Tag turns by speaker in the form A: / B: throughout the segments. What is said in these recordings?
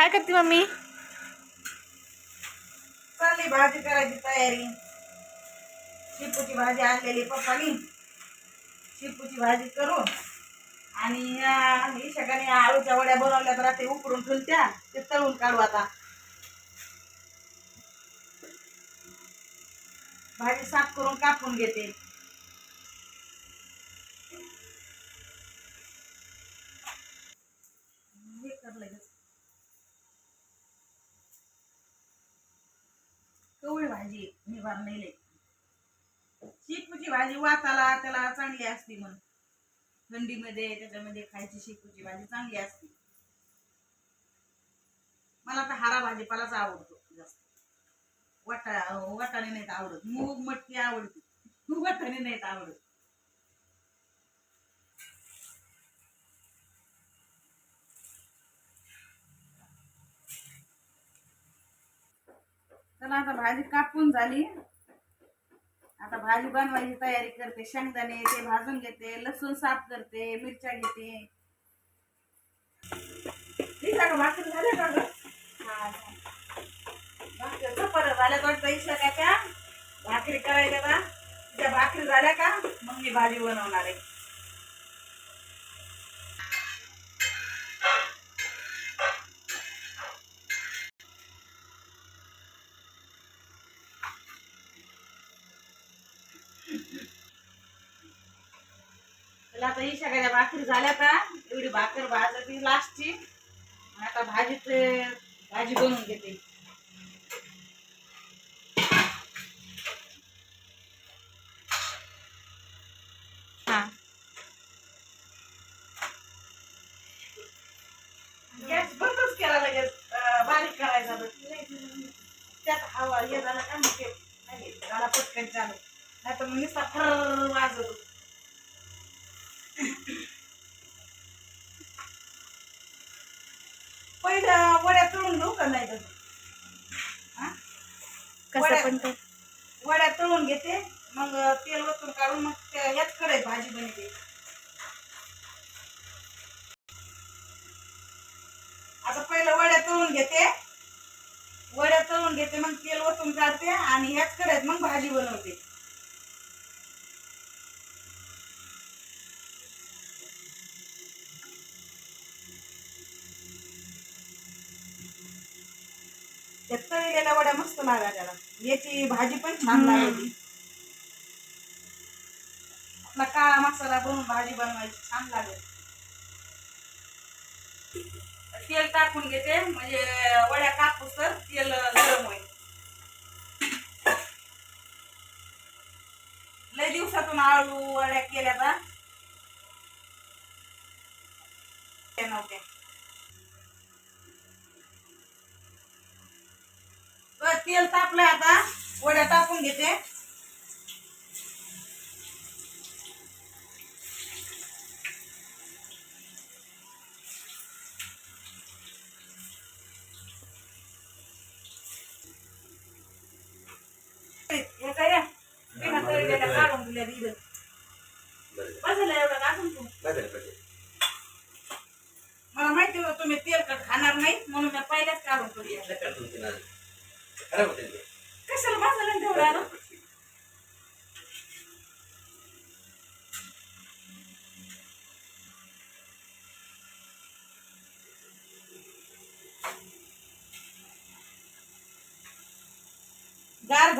A: काय करते मम्मी?
B: चालली भाजी करायची तयारी. शेपूची भाजी आणलेली पप्पानी. शेपूची भाजी करून आणि अं, ही आळूच्या वड्या बनवल्या तर ते उकडून ठेवत्या ते तळून काढू आता. भाजी साफ करून कापून घेते हे कर लगेच कवळी भाजी निवार नेले शेपूची भाजी वाचाला त्याला चांगली असते म्हण थंडीमध्ये त्याच्यामध्ये खायची शेपूची भाजी चांगली असते. मला तर हारा भाजीपालाच आवडतो जास्त. वाटा वाटाणे नाहीत आवडत. मूग मटकी आवडते. वाटाणे नाहीत आवडत. चला आता भाजी कापून झाली. आता भाजी बनवायची तयारी करते शेंगदाणे ते भाजून घेते लसूण साफ करते मिरच्या घेते. ठीक आहे भाकरी झाल्या का गं? हा, झाल्या. भाकरी चपात्या झाल्या वाटतं? इशा काय त्या भाकरी करायच्या का? त्या भाकरी झाल्या का? मग मी भाजी बनवणार आहे. झाल्या का? एवढी भाकर भाजली लास्टची आता भाजीच भाजी बनवून घेते. गॅस बंदच केला लगेच. बारीक करायचा त्यात हवा हे झाला का मग ते. नाही, झाला पटकन चालू. नाही तर मग नुसता फर वाजवतो पहिलं वड्या का नाही हा?
A: कसं
B: वड्या-
A: पण कर
B: वड्या तळून घेते मग तेल वतून काढून मग त्या- याच कडे भाजी बनते. आता पहिलं वड्या तळून घेते. वड्या तळून घेते मग तेल वतून काढते आणि ह्याच कढईत मग भाजी बनवते. तळलेल्या वड्या मस्त लागा त्याला. याची भाजी पण छान. लागली. आपला काळा मसाला बनवून भाजी बनवायची छान लागेल. तेल टाकून घेते म्हणजे वड्या कापूस तर तेल गरम होईल. लय दिवसातून आळू वड्या केल्या का तेल तापलं आता वड्या टाकून घेते.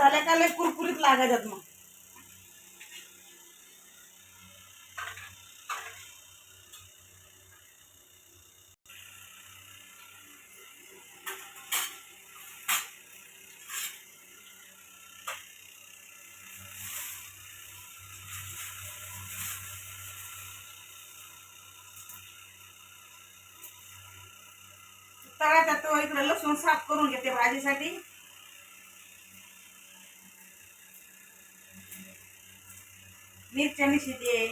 B: झाल्या का लय कुरकुरीत लागायच्यात मग? तळाचा तो इकडे लसूण साफ करून घेते भाजीसाठी. मिरच्या मिशिते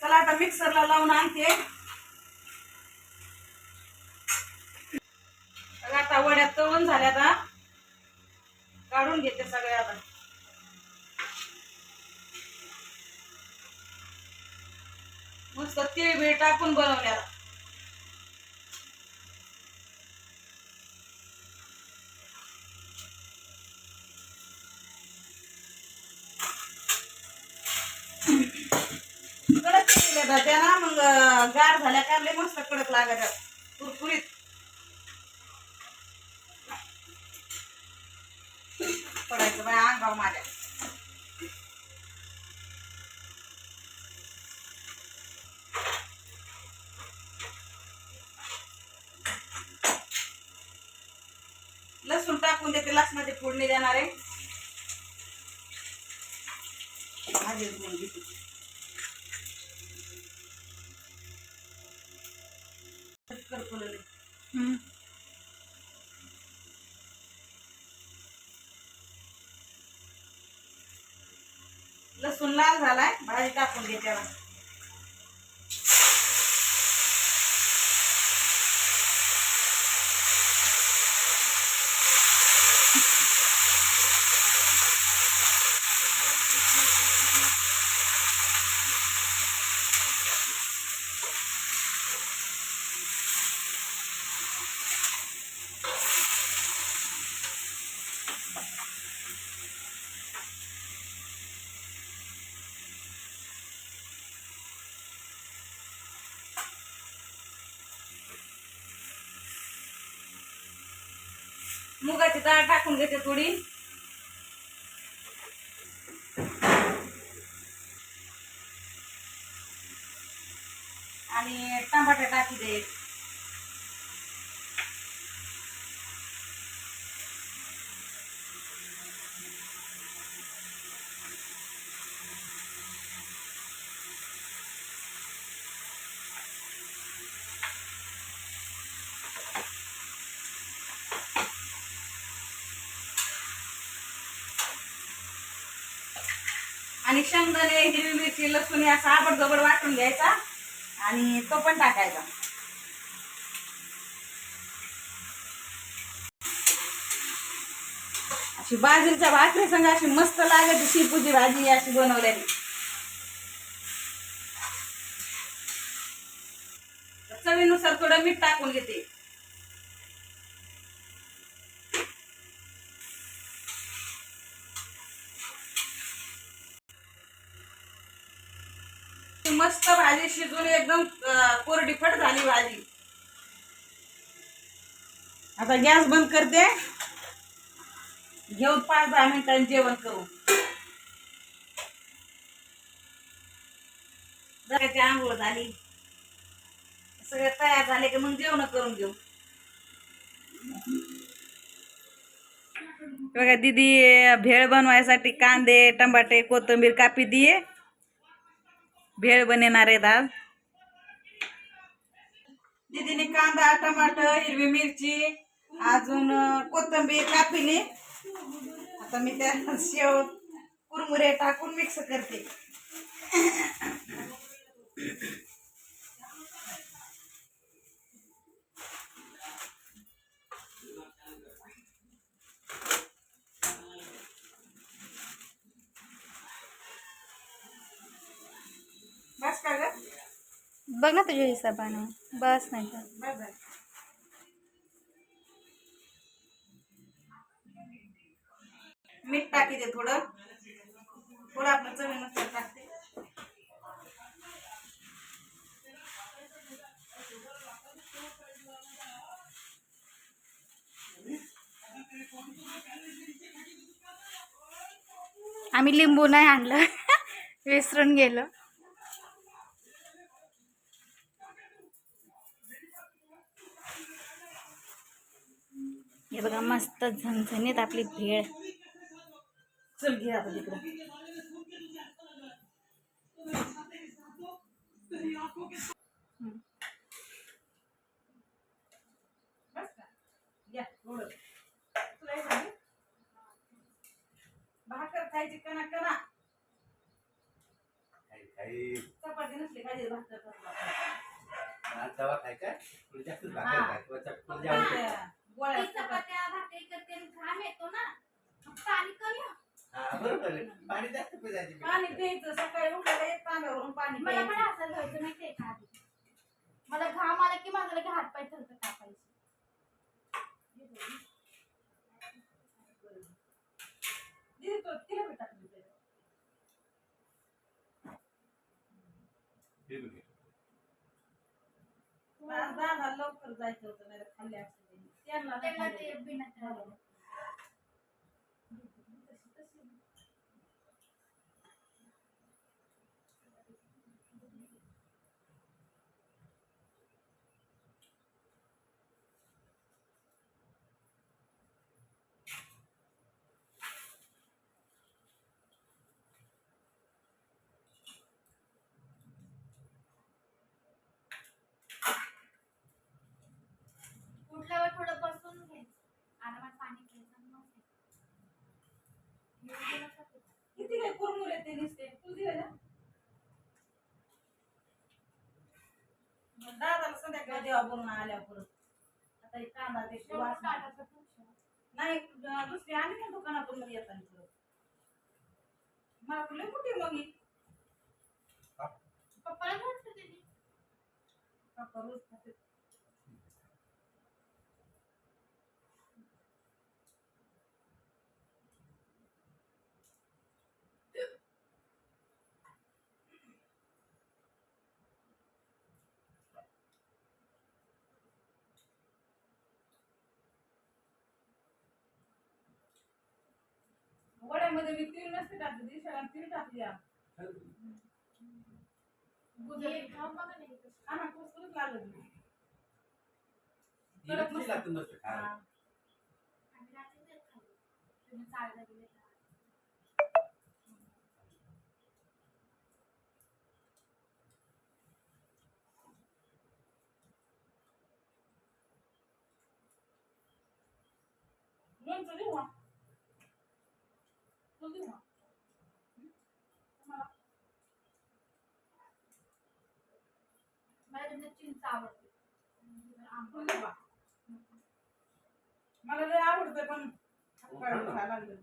B: चला आता मिक्सरला लावून आणते. मस्त तीळ बीळ टाकून बनवल्या कडक केल्या ना मग गार झाल्या का मस्त कडक लागतात कुरकुरीत. फोडणी देणार आहे. भाजी. लसूण लाल झालाय भाजी टाकून घे त्याला. मुगाची डाळ टाकून घेते थोडी. आणि टमाटे टाकी दे. आणि शेंगदाणे हिरवी मिरची लसूण असा आबड जबड वाटून घ्यायचा आणि तो पण टाकायचा. अशी बाजरीच्या भाकरी संग अशी मस्त लागायची शेपूची भाजी अशी बनवलेली. चवीनुसार थोडं मीठ टाकून घेते. मस्त भाजी शिजून एकदम कोरडीफट झाली भाजी. आता गॅस बंद करते. घेऊन पाच दहा मिनिटांनी जेवण करू. जगाची आंघोळ झाली. सगळे तयार झाले की मग जेवण करून घेऊ. बघा दीदी भेळ बनवायसाठी कांदे टमाटे कोथिंबीर कापी दिये. भेळ बनवणार आहेत आज. दीदीने कांदा टमाटर हिरवी मिरची अजून कोथंबीर कोथिंबीर कापिली. आता मी त्या शेव कुरमुरे टाकून मिक्स करते.
A: तुझ्या हिशोबानं बस नाही तर.
B: मीठ टाकी दे थोडं. थोडं आपलं चवीनुसार टाकते.
A: आम्ही लिंबू नाही आणलं. विसरून गेलो. मस्त झणझणीत आपली भेळ.
B: चल घे हे? भाकर खायची कणा कणा चपाती नसली भाकर हा. गोळ्या
A: ती चपात्या घाम येतो ना मग पाणी कमी हो.
C: बरोबर आहे. पाणी जास्त पिजायचे
B: पाणी प्यायचं सकाळी उठायला एक तांब्यावरून पाणी
A: मला पण
B: प्यायचं
A: असं व्हायचं माहितीये का आधी मला घाम आला की माझं लगे हात पाय थरथर कापायचे
B: दिदी तो तिला. आज दादा लवकर जायचं होतं नाही खाल्ले असते त्यांनी. नाही
A: त्यांना
B: खाल्ले.
A: ते बिना त्रास. उठल्यावर थोडं बसून घ्यायचं आरामात पाणी घ्यायचं आणि मग घ्यायचं. एवढं नका करू.
B: किती येते नुसते तू दिले ना? मग दादाला संध्याकाळी देवा बोलून आल्यावर परत. आता एक कांदा ते वास. नाही. दुसरी आणि ना दुकानातून मध्ये येताना परत. मला तुला कुठे मग ही?
A: पप्पाला
B: पप्पा रोज खाते. वड्यामध्ये मी तीळ नसते टाकली दिवसाला तीळ टाकली आ.
A: हे खाऊन बघा ना हे कसं.
B: आम्हाला कुसकुस लागलं मी.
C: ही मिरची लागते मस्त खायला.
B: हा.
A: आम्ही रात्री तेच खाल्लं. तुम्ही चालला गेले का?
B: लोणचं देऊ का? तू देऊ का? हं? तुम्हाला?
A: मला चिंच आवडते?
B: मला लय आवडतं पण लागले.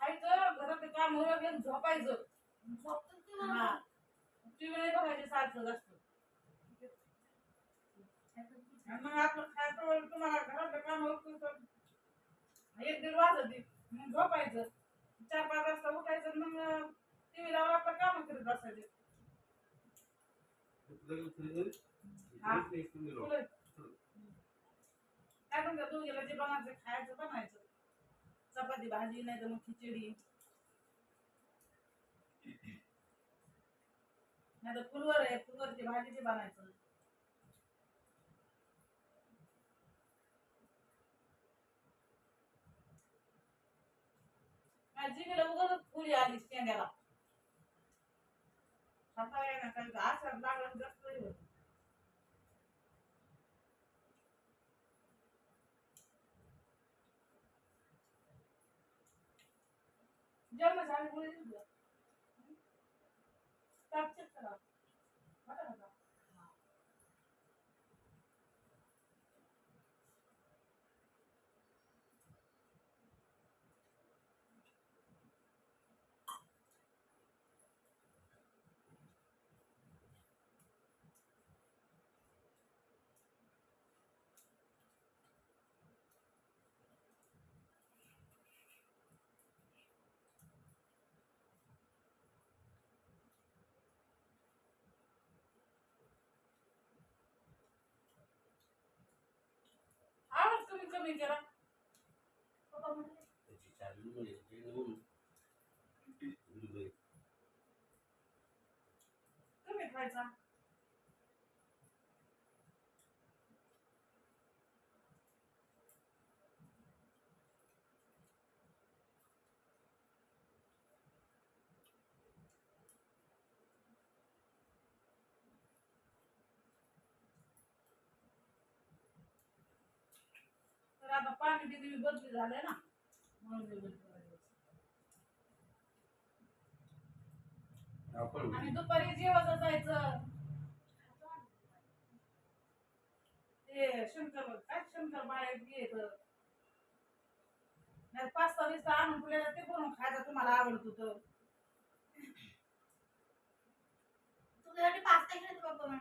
B: खायचं घरात काम झोपायचं
A: झोपतो
B: हा.
A: ना.
B: टीव्ही नाही बघायचे सारखं असतं मग आपण खायचं तुम्हाला घरात काम एक दीड वाजत मग झोपायचं. चार पाच वाजता उठायचं मग टीव्ही लावून आपलं काम करीत बसायचे. हा. तुला काय म्हणतात दोघीला जे बनायचं खायचं बनायचं चपाती भाजी नाही तर मग खिचडी. नाही तर फुलवर आहे फुलवरची भाजी ते बनायचं. माझ्या जिभेला उगाच फुली आली शेंड्याला खाता येईना काही असं लागलं जास्त होत. जेवण झाले मुळे கிடைச்சிருக்கலாம் आवाज कमी कमी करा
A: पप्पा म्हणले,
B: कमी खायचा. आता पाणी बी बदली झालंय ना. आणि दुपारी जेवायला जायचं. ते शंकर काय शंकर बाहेर नाही पाच सहा वाजता आणून तुला ते बनवून खायचं तुम्हाला आवडत होतं.
A: तुझ्यासाठी पास्ता घेऊन तुला करून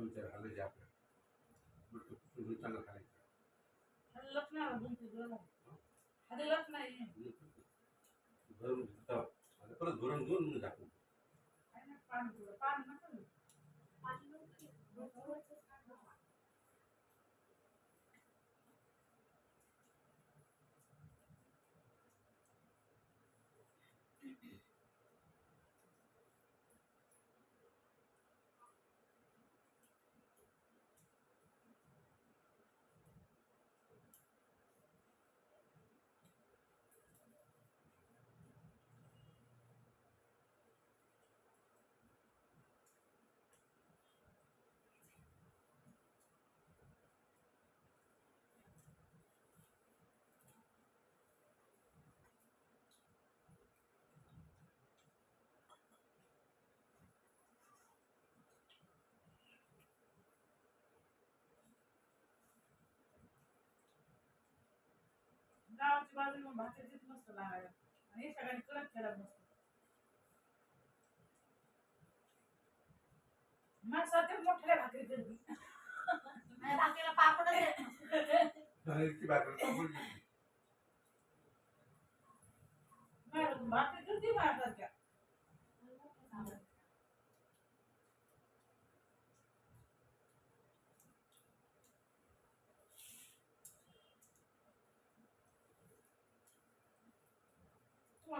C: दोन चार हालायचे आपल्या बरं, तुम्ही चांगलं खायचं घेतो. आता परत भरून घेऊन मग टाकू
B: काय नाही, गावाची बाजू मग भाकरी देत मस्त लागायला आणि हे सगळ्यांनी करत केला मस्त मग सध्या मोठ्या भाकरी करते
A: आणि बाकीला पापडच येत नसतं.
C: ती भाकर टाकून घे.
B: मॅडम भाकरी करते माझ्यासारख्या तुम्हाला वेळ द्यायला लागला.
A: भेळ्यात एक काढून भरायचं.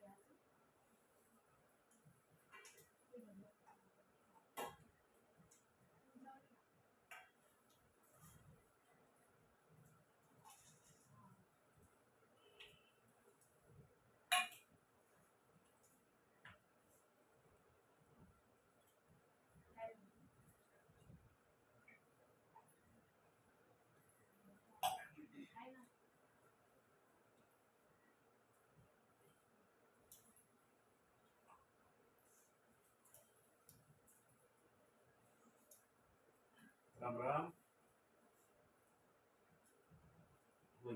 C: काय
A: আমরা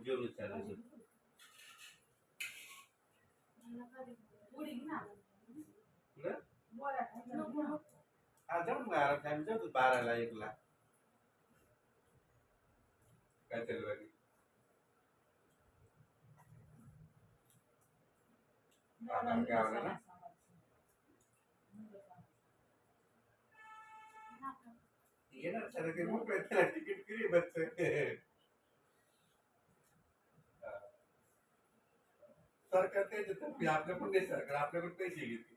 A: জমি চালাইছি जाऊ
C: बारा टाइम जाऊ तू बाराला एकला काय चालू आहे बारा गावला ना येणार सर ते मोकळे त्याला तिकीट किती बसत सरकार ते देतं मी पण नाही सरकार आपल्याकडून पैसे घेते.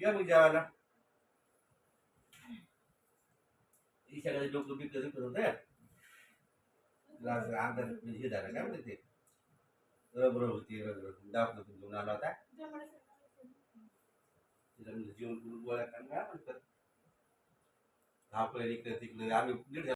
C: या मग जेवायला. ही सगळे लोक बी कधी करत आहे अंदाज म्हणजे हे झालं काय म्हणते? रबर होती रबर दाखवलं घेऊन आला होता
A: जमलं सकाळी.
C: तिला म्हणजे जेवण करून गोळ्या खाणं काय म्हणतात धावपळे इकडे तिकडे आम्ही नीट